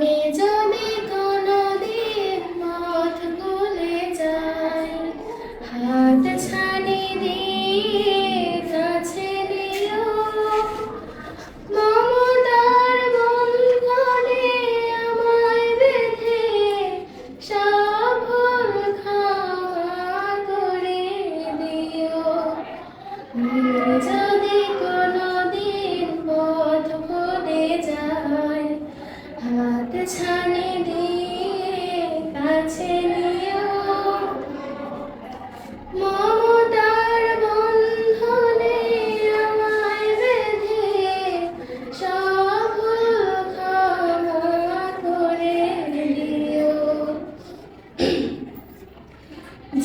আমি যদি কোনো দিন পথ ভুলে যাই। হাত ছানি দিয়ে কাছে নিও। মমতার বন্ধনে আমায় বেঁধে সফল খাওয়া করে দিও। যদি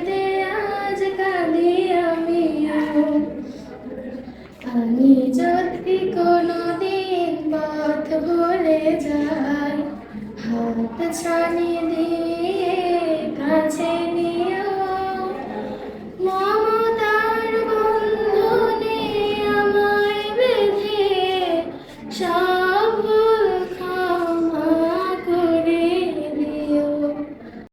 তে আজ কাঁদি আমি আমি যদি কোনো দিন পথ ভুলে যাই হাত ছানি দিয়ে কাছে নিও মমতার বন্ধনে আমায় বেঁধে সা